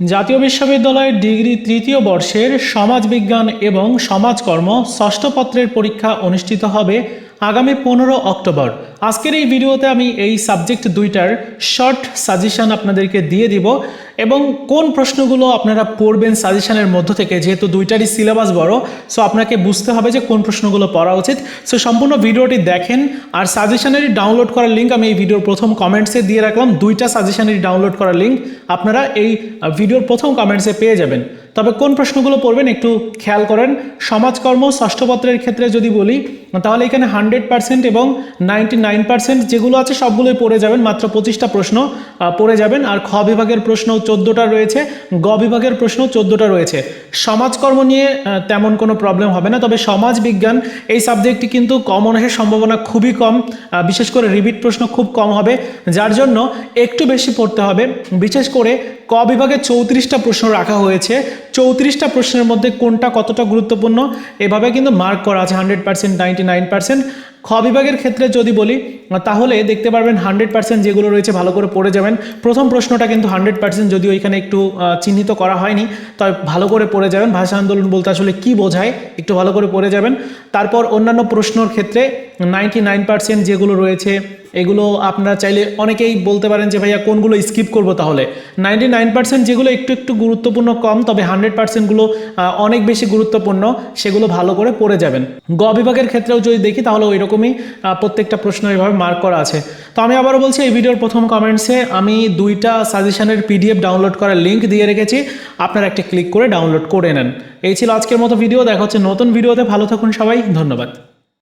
জাতীয় বিশ্ববিদ্যালয়ের ডিগ্রি তৃতীয় বর্ষের সমাজবিজ্ঞান এবং সমাজকর্ম ষষ্ঠ পত্রের পরীক্ষা অনুষ্ঠিত হবে আগামী পনেরো অক্টোবর। আজকের এই ভিডিওতে আমি এই সাবজেক্ট দুইটার শর্ট সাজেশান আপনাদেরকে দিয়ে দিব। এবং কোন প্রশ্নগুলো আপনারা পড়বেন সাজেশনের মধ্য থেকে, যেহেতু দুইটারই সিলেবাস বড় সো আপনাকে বুঝতে হবে যে কোন প্রশ্নগুলো পড়া উচিত। সো সম্পূর্ণ ভিডিওটি দেখেন, আর সাজেশনের ডাউনলোড করার লিঙ্ক আমি এই ভিডিওর প্রথম কমেন্টসে দিয়ে রাখলাম। দুইটা সাজেশনের ডাউনলোড করার লিঙ্ক আপনারা এই ভিডিওর প্রথম কমেন্টসে পেয়ে যাবেন। তবে কোন প্রশ্নগুলো পড়বেন একটু খেয়াল করেন। সমাজকর্ম, ষষ্ঠপত্রের ক্ষেত্রে যদি বলি, তাহলে এখানে হান্ড্রেড পার্সেন্ট এবং নাইনটি নাইন পার্সেন্ট যেগুলো আছে সবগুলোই পড়ে যাবেন, মাত্র পঁচিশটা প্রশ্ন পড়ে যাবেন। আর খ বিভাগের প্রশ্ন চোদ্দোটা রয়েছে, গ বিভাগের প্রশ্ন চোদ্দোটা রয়েছে। সমাজকর্ম নিয়ে তেমন কোনো প্রবলেম হবে না, তবে সমাজ বিজ্ঞান এই সাবজেক্টটি কিন্তু কমন আসার সম্ভাবনা খুবই কম বিশেষ করে রিপিট প্রশ্ন খুব কম হবে, যার জন্য একটু বেশি পড়তে হবে। বিশেষ করে ক বিভাগে চৌত্রিশটা প্রশ্ন রাখা হয়েছে চৌত্রিশটা প্রশ্নের মধ্যে কোনটা কতটা গুরুত্বপূর্ণ? এভাবে কিন্তু মার্ক করা আছে hundred percent ninety nine percent খ বিভাগের ক্ষেত্রে যদি বলি, তাহলে দেখতে পারবেন হান্ড্রেড পার্সেন্ট যেগুলো রয়েছে ভালো করে পড়ে যাবেন। প্রথম প্রশ্নটা কিন্তু হান্ড্রেড পার্সেন্ট যদিও এখানে একটু চিহ্নিত করা হয়নি, তবে ভালো করে পড়ে যাবেন। ভাষা আন্দোলন বলতে আসলে কি বোঝায়, একটু ভালো করে পড়ে যাবেন। তারপর অন্যান্য প্রশ্নর ক্ষেত্রে নাইনটি নাইন পার্সেন্ট যেগুলো রয়েছে এগুলো আপনারা চাইলে অনেকেই বলতে পারেন যে ভাইয়া কোনগুলো স্কিপ করব তাহলে। নাইনটি নাইন পার্সেন্ট যেগুলো একটু একটু গুরুত্বপূর্ণ কম, তবে হান্ড্রেড পার্সেন্টগুলো অনেক বেশি গুরুত্বপূর্ণ, সেগুলো ভালো করে পড়ে যাবেন। গ বিভাগের ক্ষেত্রেও যদি দেখি তাহলে ওই রকমই প্রত্যেকটা প্রশ্ন এভাবে মার্ক করা আছে। তো আমি আবারও বলছি, এই ভিডিওর প্রথম কমেন্টসে আমি দুইটা সাজেশনের পিডিএফ ডাউনলোড করার লিঙ্ক দিয়ে রেখেছি। আপনারা একটা ক্লিক করে ডাউনলোড করে নেন। এই ছিল আজকের মতো ভিডিও দেখা হচ্ছে নতুন ভিডিওতে ভালো থাকুন সবাই, ধন্যবাদ।